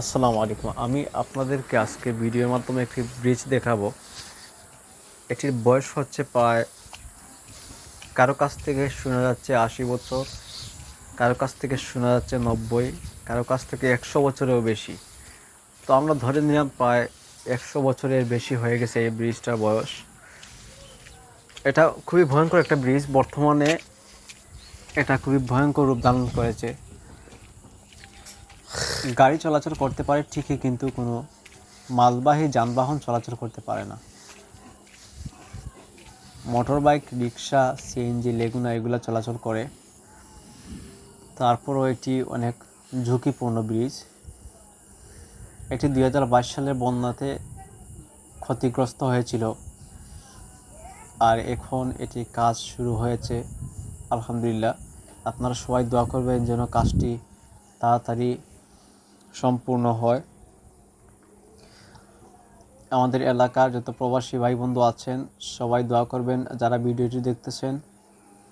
আসসালামু আলাইকুম। আমি আপনাদেরকে আজকে ভিডিওর মাধ্যমে একটি ব্রিজ দেখাবো। এটির বয়স হচ্ছে প্রায় কারও কাছ থেকে শোনা যাচ্ছে আশি বছর, কারও কাছ থেকে শোনা যাচ্ছে নব্বই, কারও কাছ থেকে একশো বছরেও বেশি। তো আমরা ধরে নিলাম প্রায় একশো বছরের বেশি হয়ে গেছে এই ব্রিজটার বয়স। এটা খুবই ভয়ঙ্কর একটা ব্রিজ বর্তমানে এটা খুবই ভয়ঙ্কর রূপ ধারণ করেছে। গাড়ি চলাচল করতে পারে ঠিকই, কিন্তু কোনো মালবাহী যানবাহন চলাচল করতে পারে না। মোটর বাইক রিক্সা সিএনজি লেগুনা এগুলো চলাচল করে। তারপরও এটি অনেক ঝুঁকিপূর্ণ ব্রিজ। এটি দুই হাজার বাইশ সালের বন্যাতে ক্ষতিগ্রস্ত হয়েছিল। আর এখন এটি কাজ শুরু হয়েছে। আলহামদুলিল্লাহ, আপনারা সবাই দোয়া করবেন যেন কাজটি তাড়াতাড়ি সম্পূর্ণ হয়। আমাদের এলাকার যত প্রবাসী ভাই বন্ধু আছেন, সবাই দোয়া করবেন যারা ভিডিওটি দেখতেছেন,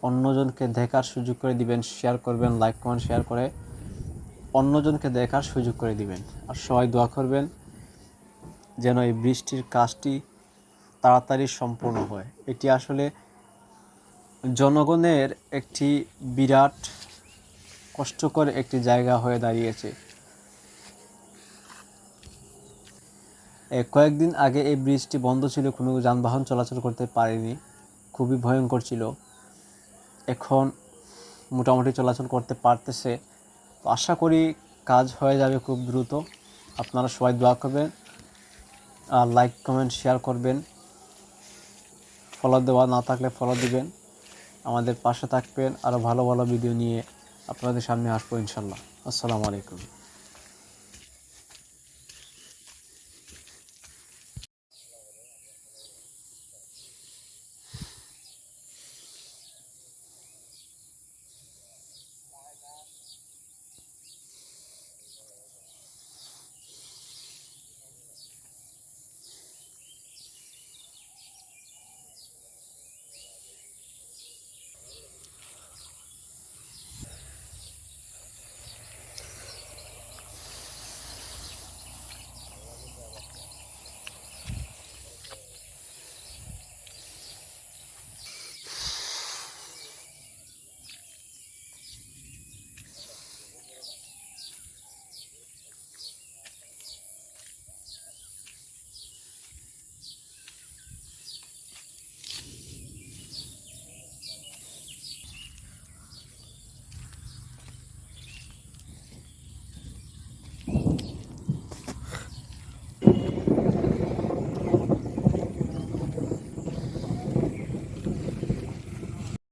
অন্যজনকে দেখার সুযোগ করে দিবেন শেয়ার করবেন লাইক কমেন্ট শেয়ার করে অন্যজনকে দেখার সুযোগ করে দিবেন। আর সবাই দোয়া করবেন যেন এই বৃষ্টির কাজটি তাড়াতাড়ি সম্পূর্ণ হয়। এটি আসলে জনগণের একটি বিরাট কষ্টকর একটি জায়গা হয়ে দাঁড়িয়েছে। কয়েকদিন আগে এই ব্রিজটি বন্ধ ছিল, কোনো যানবাহন চলাচল করতে পারেনি। খুবই ভয়ঙ্কর ছিল। এখন মোটামুটি চলাচল করতে পারতেছে। তো আশা করি কাজ হয়ে যাবে খুব দ্রুত। আপনারা সবাই দোয়া করবেন আর লাইক কমেন্ট শেয়ার করবেন। ফলো দেওয়া না থাকলে ফলো দিবেন। আমাদের পাশে থাকবেন। আরও ভালো ভালো ভিডিও নিয়ে আপনাদের সামনে আসব ইনশাল্লাহ। আসসালামু আলাইকুম।